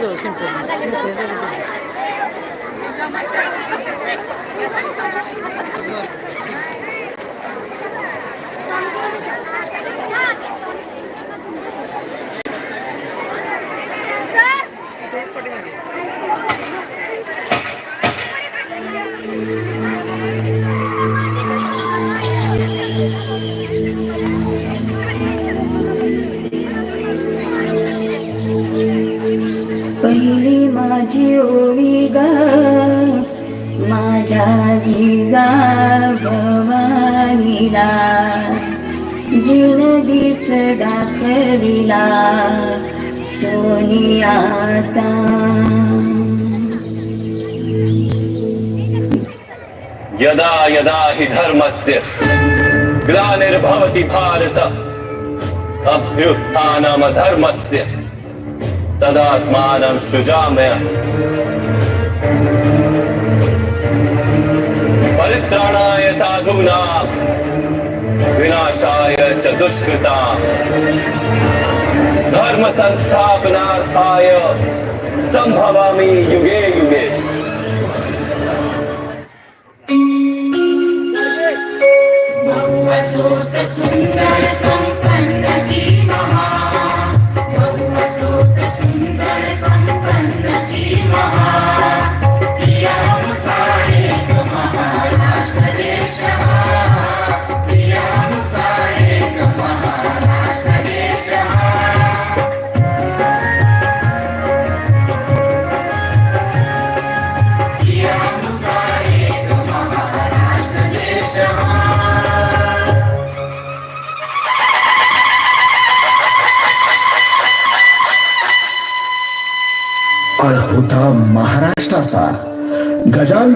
这种性格呢就是觉这 माझी ओवी ग. माझ्या जिजा भवानीला. जिन दिस दाखविला सोनियाचा. यदा यदा हि धर्मस्य ग्लानिर्भवति भारत अभ्युत्थानमधर्मस्य धर्मस्य तदात्मानं सृजामय परित्राणाय साधूनां विनाशाय च दुष्कृता। धर्म संस्थापनार्थाय संभवामि युगे युगे। काळ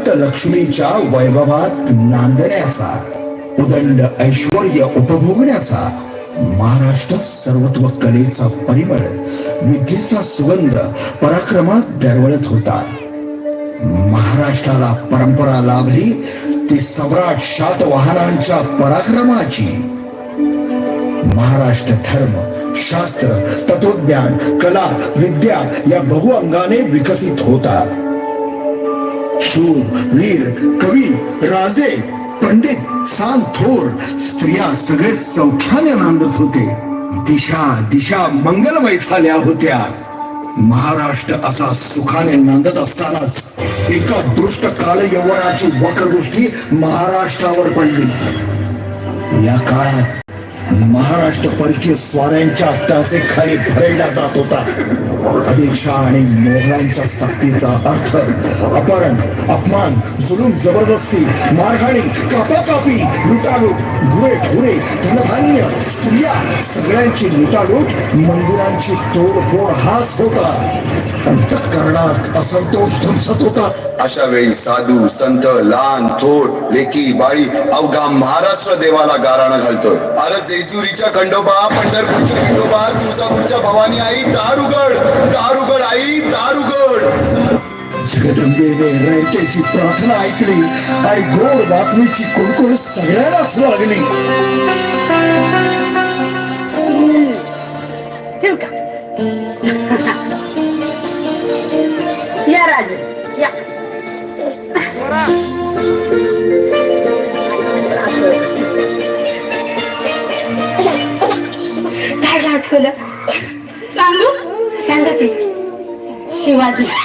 अनंत लक्ष्मीच्या वैभवात नांदण्याचा उदंड ऐश्वर उपभोगण्याचा महाराष्ट्र सर्वत्व कलेचा परिमळ विद्येचा सुगंध पराक्रमात दरवळत होता. महाराष्ट्राला परंपरा लाभली ती सम्राट शातवाहनांच्या पराक्रमाची. महाराष्ट्र धर्म शास्त्र तत्वज्ञान कला विद्या या बहुअंगाने विकसित होता. शूर वीर कवी राजे पंडित सांत थोर स्त्रिया सगळे सौख्याने नांदत होते. दिशा दिशा मंगलमय झाल्या होत्या. महाराष्ट्र असा सुखाने नांदत असतानाच एका दृष्ट काळ यवनाची वक्रदृष्टी महाराष्ट्रावर पडली. या काळात महाराष्ट्र परकीय स्वाऱ्यांच्या टाचे खाली भरडला जात होता. आदिलशाह आणि मोगलांच्या सक्तीचा अर्थ अपहरण अपमान जुलूम जबरदस्ती मारहाणी कापाकापी लुटालूट गुरे ठुरे धनधान्य स्त्रिया सगळ्यांची लुटालूट मंदिरांची तोडफोड हाच होता. अंतकरणात असंतोष धुमसत होता. अशा वेळी साधू संत लहान थोर लेकी बाळी अवघा महाराष्ट्र देवाला गाराणा घालतोय. अरे जेजुरीच्या खंडोबा पंढरपूरच्या खंडोबा तुळजापूरच्या भवानी आई दारुगड! दारुगड आई दारुगड जगदंबेने रयतेची प्रार्थना ऐकली आणि गोड बातमीची कुणकुण सगळ्यांनाच लागली का? या राज या काय आठवलं शिवाजी.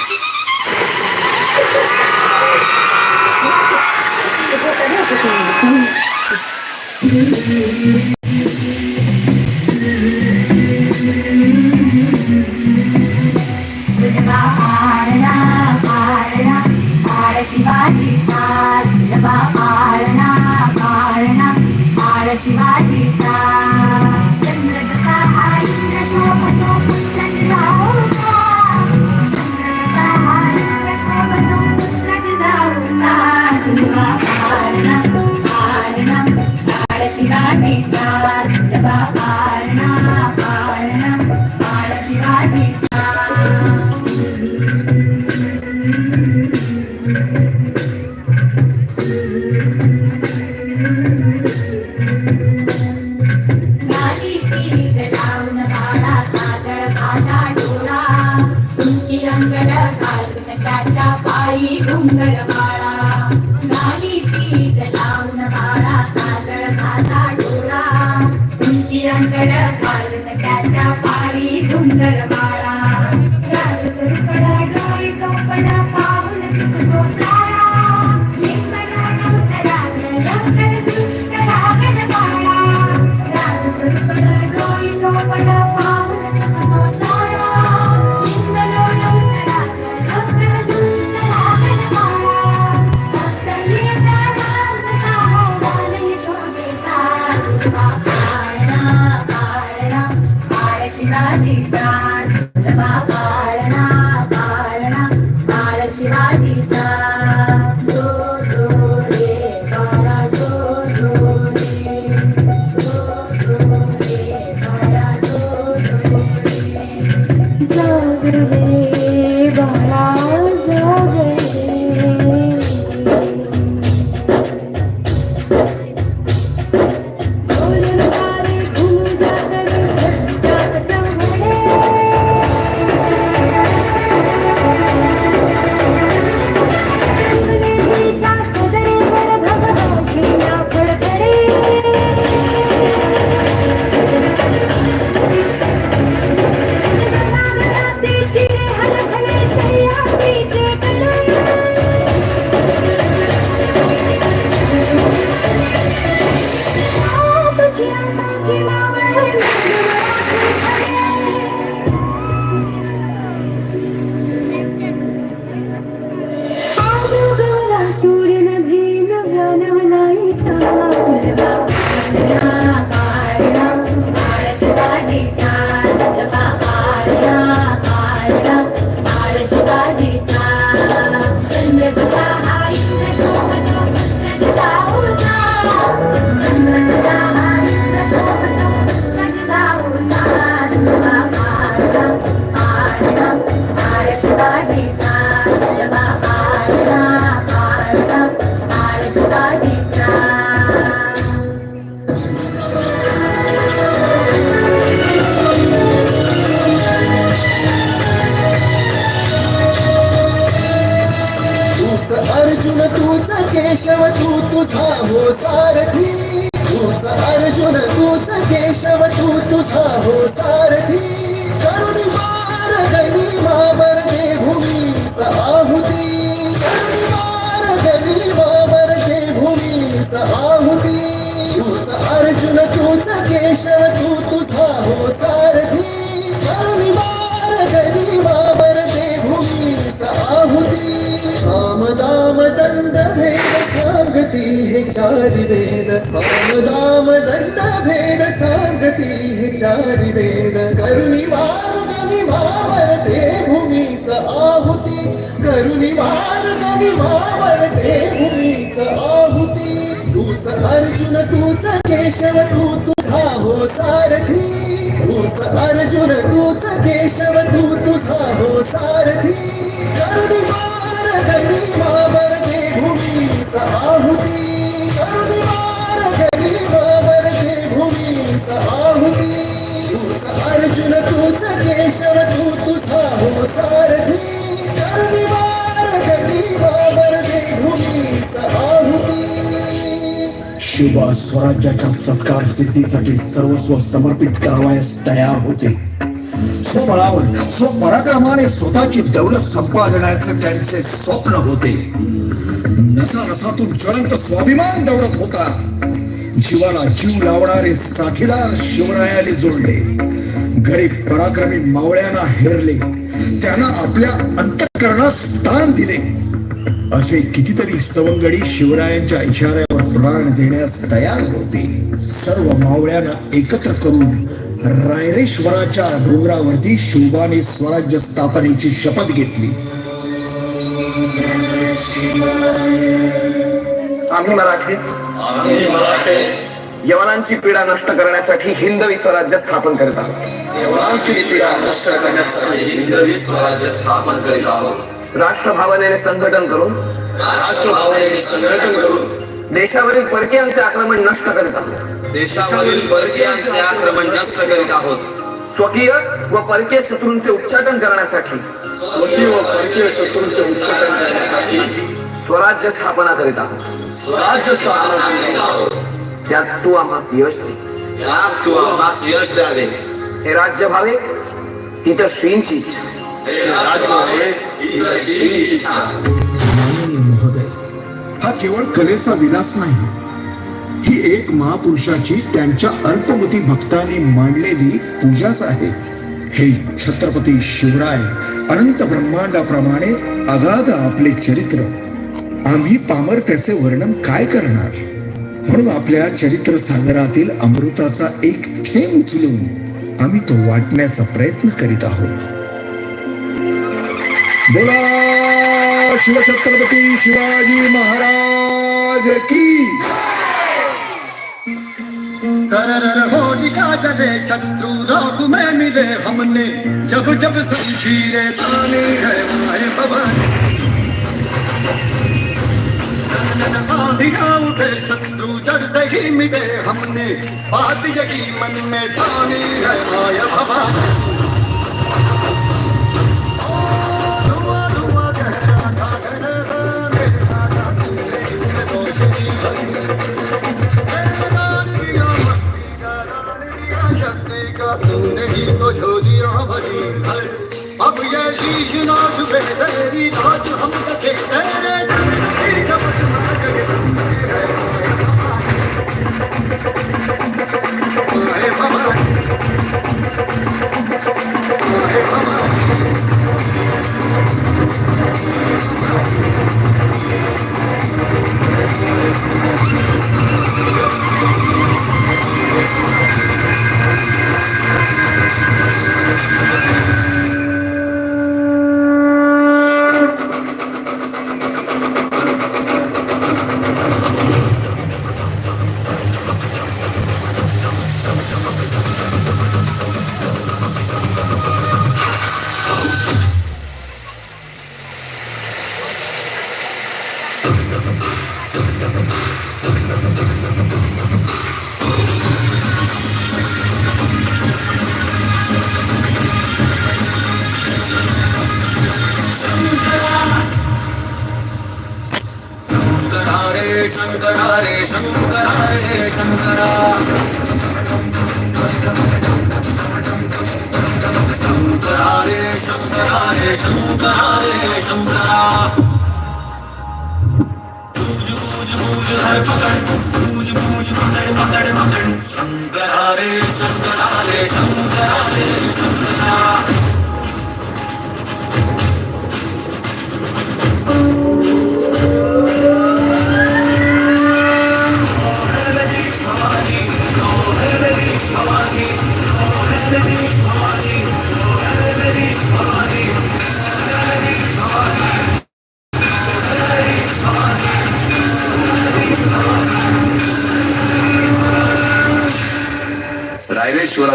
Thank you. केशव तू तुझा हो सारथी. निवार मार गणी दे भूमी साहुती. साम दाम दंड भेद सांगती हे चारी वेद. साम दाम दंड भेद सांगती हे चारी वेद. करुणिवार मार्गनी मावर ते भूमी साहुती. करुणिवार मार्गनी मावर ते भूमी साहुती. तूच अर्जुन तूच केशव तू तुझा हो सारथी तूच अर्जुन तूच केशव तू तुझा हो सारथी. करुणी मार्गनी मावर दे भूमी सहाहुती करुणी मार्गनी मावर दे भूमी सहाहुती तूच अर्जुन तूच केशव तू तुझा हो सारथी. करुणी मार्गनी शिवा स्वराज्याच्या सत्कार सिद्धीसाठी सर्वस्व समर्पित करावयास तयार होते. स्वबळावर स्वपराक्रमाने स्वतःची दौलत संपादनाचे त्यांचे स्वप्न होते. नसा नसातून ज्वलंत स्वाभिमान दौडत होता. जीवाला जीव लावणारे साथीदार शिवरायाने जोडले. गरीब पराक्रमी मावळ्यांना हेरले. त्यांना आपल्या अंतकरणात स्थान दिले. असे कितीतरी सवंगडी शिवरायांच्या इशाऱ्या प्राण देण्यास तयार होते. सर्व मावळ्यांना एकत्र करून रायरेश्वराच्या डोंगरावरती शिवबाने स्वराज्य स्थापनेची शपथ घेतली. आम्ही मराठी. आम्ही मराठे. यवनांची पीडा नष्ट करण्यासाठी हिंदवी स्वराज्य स्थापन करीत आहोत. यवनांची पीडा नष्ट करण्यासाठी हिंदवी स्वराज्य स्थापन करीत आहोत. राष्ट्रभावनेने संघटन करून राष्ट्रभावनेने संघटन करून देशावरील परकीयांचे आक्रमण नष्ट करीत आहोत. देशावरील परकीयांचे आक्रमण नष्ट करीत आहोत. स्वकीय व परकीय शत्रूंचे उच्चाटन करण्यासाठी स्वकीय व परकीय शत्रूंचे उच्चाटन करण्यासाठी स्वराज्य स्थापना करीत आहोत. स्वराज्य स्थापना करीत आहोत. त्यात तू आम्हास यश दे. तू आम्हास यश द्यावे. हे राज्य व्हावे तिथं श्रींची इच्छा. हे राज्य आहे ही श्रीची इच्छा. हा केवळ कलेचा विलास नाही. ही एक महापुरुषाची त्यांच्या अल्पमती भक्ताने मांडलेली पूजाच आहे. हे छत्रपती शिवराय अनंत ब्रह्मांडाप्रमाणे अगाध आपले चरित्र. आम्ही पामर त्याचे वर्णन काय करणार? म्हणून आपल्या चरित्र सागरातील अमृताचा एक थेंब उचलून आम्ही तो वाटण्याचा प्रयत्न करीत आहोत. बोला शिवछत्रपती शिवाजी महाराज की। सरर होलिका जले, शत्रु राहु में मिले हमने। जब जब शमशीरे ताने है माए भवानी। उठे, शत्रु जड़ से ही मिले हमने। बात यही मन में ठानी है माया भवानी। शीश तेरी नाच हम देखे तेरे शंकरा रे शंकरा. रे शंकरा शंकरा रे शंकरा. रे शंकरा रे शंकरा पकड़. पूज पूज पकड़ पकड़ पकड़. शंकरा रे शंकरा रे शंकरा रे शंकरा.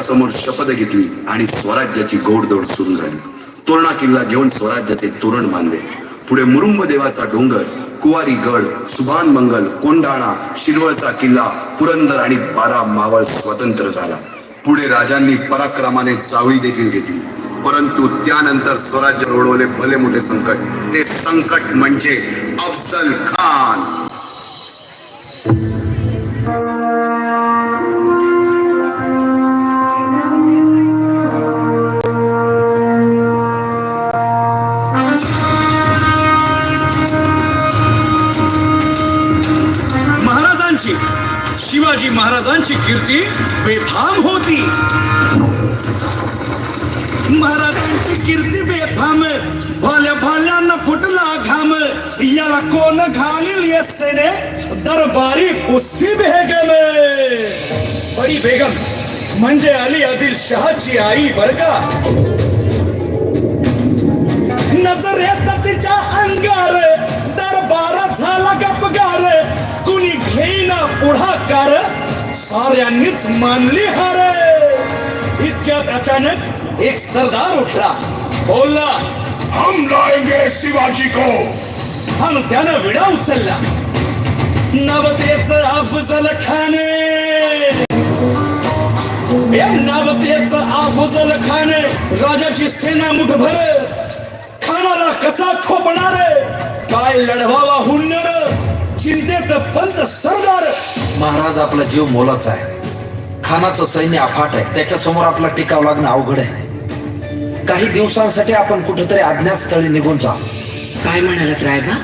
रायरेश्वरासमोर शपथ घेतली आणि स्वराज्याची गोडदोड सुरू झाली. तोरणा किल्ला घेऊन स्वराज्याचे तोरण बांधले. पुढे मुरुंब देवाचा डोंगर कुवारी गड सुभान मंगल कोंढाणा शिरवळचा किल्ला पुरंदर आणि बारा मावळ स्वतंत्र झाला. पुढे राजांनी पराक्रमाने चावळी देखील घेतली. परंतु त्यानंतर स्वराज्य रोडवले भले मोठे संकट. ते संकट म्हणजे अफजल खान. कीर्ती बेफाम होती. महाराजांची कीर्ती बेफाम भाल्या भाल्यांना फुटला घाम. याला कोण घालील येसेने दरबारी कुस्ती बेगम. बरी बेगम म्हणजे अली आदिल शहाची आई बर का? नजर येत तिच्या अंगार दरबारा झाला गपगार कुणी घेईना पुढाकार साऱ्यांनीच मानली हार. इतक्यात अचानक एक सरदार उठला. बोलला हम लाएंगे शिवाजी को. आणि त्यानं विडा उचलला. नवतेच अफजल खाने. या नवतेच अफजल खाने राजाची सेना मुठभर. खानाला कसा थोपणार काय लढवावा हुन्नर? चिंतेत पंत महाराज आपला जीव मोलाचा आहे. खानाचं सैन्य अफाट आहे. त्याच्यासमोर आपला टिकाव लागणं अवघड आहे. काही दिवसांसाठी आपण कुठेतरी अज्ञातस्थळी निघून जा काय म्हणालात रायबा?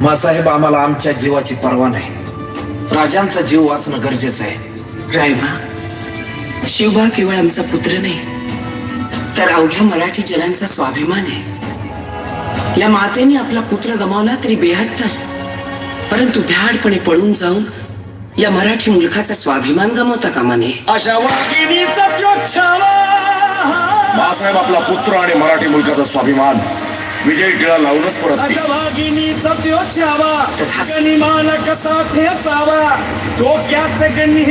मासाहेब आम्हाला आमच्या जीवाची पर्वा नाही. राजांचा जीव वाचणं गरजेचं आहे. रायबा शिवबा केवळ आमचा पुत्र नाही तर अवघ्या मराठी जनांचा स्वाभिमान आहे. या मातेने आपला पुत्र गमावला तरी बेहत्तर. परंतु भ्याडपणे पळून जाऊन या मराठी मुलखाचा स्वाभिमान गमावता कामा नये. अशा वाघिणीचा बाळासाहेब आपला पुत्र आणि मराठी मुलकाचा स्वाभिमान विजय टिळा लावूनच परत अशा वाघिणीचा तथास्तु. कसा ठेचावा डोक्यात गणी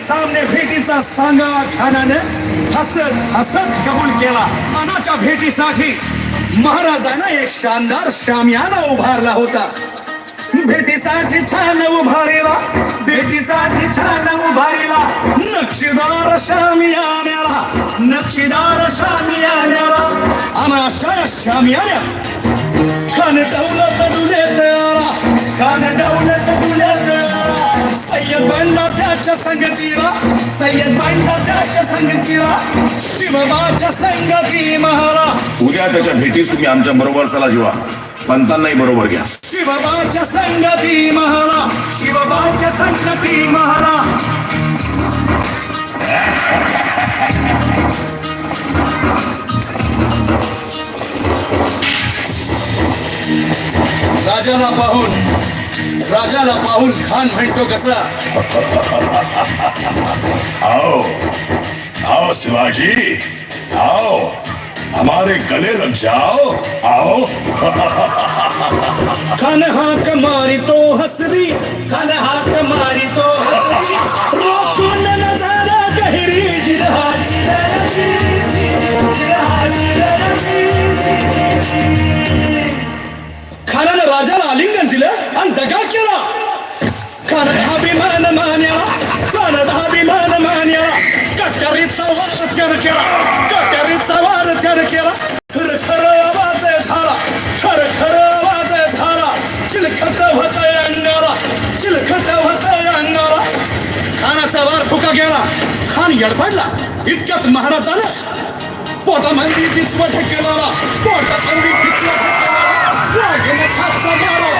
सामने भेटीचा सांगा खानाने. हसत हसत कबूल केला. अनाच्या भेटीसाठी महाराजानं एक शानदार शामियाना उभारला होता. भेटीसाठी छान उभारीला. भेटीसाठी छान उभारीला. नक्षीदार शामियान्याला. नक्षीदार शामियान्याला. अनाशा शामियान्या. खान दौलत डुलेत आला. खान दौलत डुलेत सय्यद बंडा संगतीला सय्यद त्याच्या संगतीला शिवबाच्या संगती महाला. उद्या त्याच्या भेटीस तुम्ही आमच्या बरोबर चला जीवा. पंतांनाही बरोबर घ्या. शिवबाच्या संगती महाला शिवबाच्या संगती महाला. राजाला पाहून राजाला पाहून खान म्हणतो कसा. आओ आओ शिवाजी आओ हमारे गले लग जाओ आओ. खान हाक मारी तो हसरी खान हाक मारी तो दिलं आणि केला खानानं अभिमान मान्याला खानानं अभिमान मान्याला कट्यारीचा वार कर केला कटरीचा वार कर केला खर खर आवाज झाला खर खर आवाज झाला चिलखत होत अंगाला चिलखत होत अंगाला खानाचा वार फुका गेला खान येडपडला इतक्यात महाराजानं पोटामध्ये पिचवट केला पोटामध्ये पिचवट केला वाघिणी खाचा मारा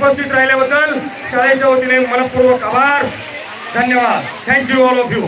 उपस्थित राहिल्याबद्दल शाळेच्या वतीने मनपूर्वक आभार. धन्यवाद. Thank you all of you